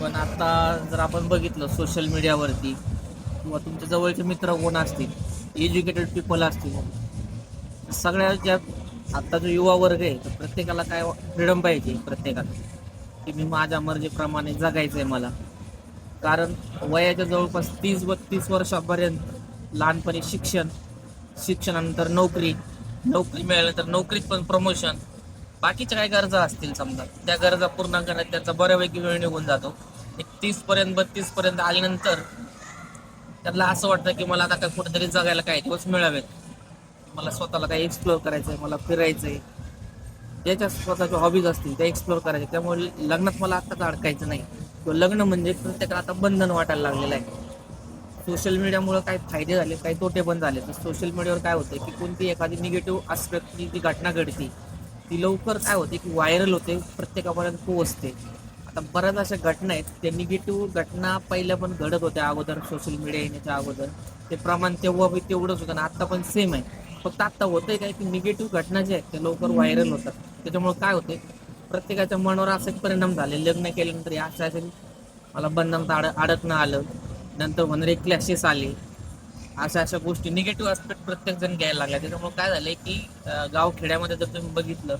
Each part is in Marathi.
पण आता जर आपण बघितलं सोशल मीडियावरती किंवा तुमच्या जवळचे मित्र कोण असतील एज्युकेटेड पीपल असतील सगळ्या ज्या आत्ता जो युवा वर्ग आहे तर प्रत्येकाला काय फ्रीडम पाहिजे प्रत्येकाला? की मी माझ्या मर्जीप्रमाणे जगायचं आहे मला. कारण वयाच्या जवळपास तीस बत्तीस वर्षापर्यंत लहानपणी शिक्षण शिक्षणानंतर नोकरी नोकरी मिळाल्यानंतर नोकरीत पण प्रमोशन बाकीच्या काय गरजा असतील समजा त्या गरजा पूर्ण करण्यात त्याचा बऱ्यापैकी वेळ निघून जातो. एक तीस पर्यंत बत्तीस पर्यंत आल्यानंतर त्याला असं वाटतं की मला आता काय कुठेतरी जगायला काही दिवस मिळावेत. मला स्वतःला काही एक्सप्लोअर करायचं आहे मला फिरायचं आहे ज्याच्या स्वतःच्या हॉबीज असतील त्या एक्सप्लोअर करायचे त्यामुळे लग्नात मला आत्ताच अडकायचं नाही. किंवा लग्न म्हणजे प्रत्येकाला आता बंधन वाटायला लागलेलं आहे. सोशल मीडियामुळे काही फायदे झाले काही तोटे पण झाले. तर सोशल मीडियावर काय होतं की कोणती एखादी निगेटिव्ह आस्पेक्टची जी घटना घडती. ती लवकर काय होते की व्हायरल होते प्रत्येकापर्यंत पोहोचते. आता बऱ्याच अशा घटना आहेत त्या निगेटिव्ह घटना पहिल्या पण घडत होत्या अगोदर सोशल मीडिया येण्याच्या अगोदर. ते प्रमाण तेव्हा बी तेवढंच होतं आणि आत्ता पण सेम आहे. फक्त आत्ता होतंय काय की निगेटिव्ह घटना ज्या आहेत त्या लवकर व्हायरल होतात. त्याच्यामुळे काय होते प्रत्येकाच्या मनावर असे परिणाम झाले लग्न केल्यानंतर या अशा मला मला तर अड अडकणं आलं. नंतर होणारे क्लॅशेस आले. अशा अशा गोष्टी निगेटिव्ह आस्पेक्ट प्रत्येक जण घ्यायला लागला. त्याच्यामुळे काय झालंय की गाव खेड्यामध्ये जर तुम्ही बघितलं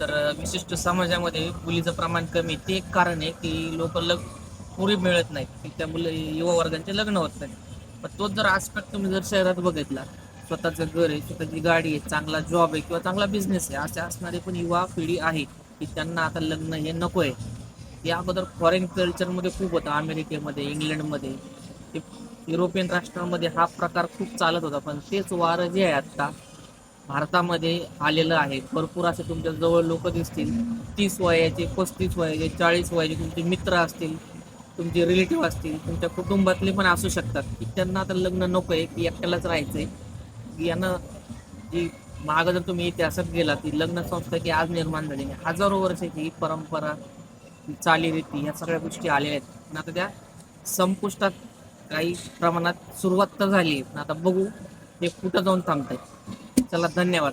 तर विशिष्ट समाजामध्ये मुलीचं प्रमाण कमी ते एक कारण आहे की लोक लग पुरी मिळत नाहीत. की त्या मुलं युवा वर्गांचे लग्न होत नाही पण तोच जर आस्पेक्ट तुम्ही जर शहरात बघितला स्वतःचं घर आहे स्वतःची गाडी आहे चांगला जॉब आहे किंवा चांगला बिझनेस आहे असे असणारी पण युवा पिढी आहे की त्यांना आता लग्न हे नको आहे या अगोदर फॉरेन कल्चरमध्ये खूप होतं. अमेरिकेमध्ये इंग्लंडमध्ये. युरोपियन राष्ट्रांमध्ये हा प्रकार खूप चालत होता. पण तेच वारं जे आहे आता भारतामध्ये आलेलं आहे. भरपूर असे तुमच्या जवळ लोक दिसतील. तीस वयाचे पस्तीस वयाचे चाळीस वयाचे तुमचे मित्र असतील तुमचे रिलेटिव्ह असतील तुमच्या कुटुंबातले पण असू शकतात. की त्यांना आता लग्न नको आहे की एकट्यालाच राहायचं आहे यांना जी मागं जर तुम्ही इतिहासात गेला ती लग्न संस्था की आज निर्माण झाली हजारो वर्ष ही परंपरा चालीरीती ह्या सगळ्या गोष्टी आलेल्या आहेत. पण आता त्या संपुष्टात काही प्रमाणात सुरुवात तर झाली. पण आता बघू हे कुठं जाऊन थांबतंय. चला धन्यवाद.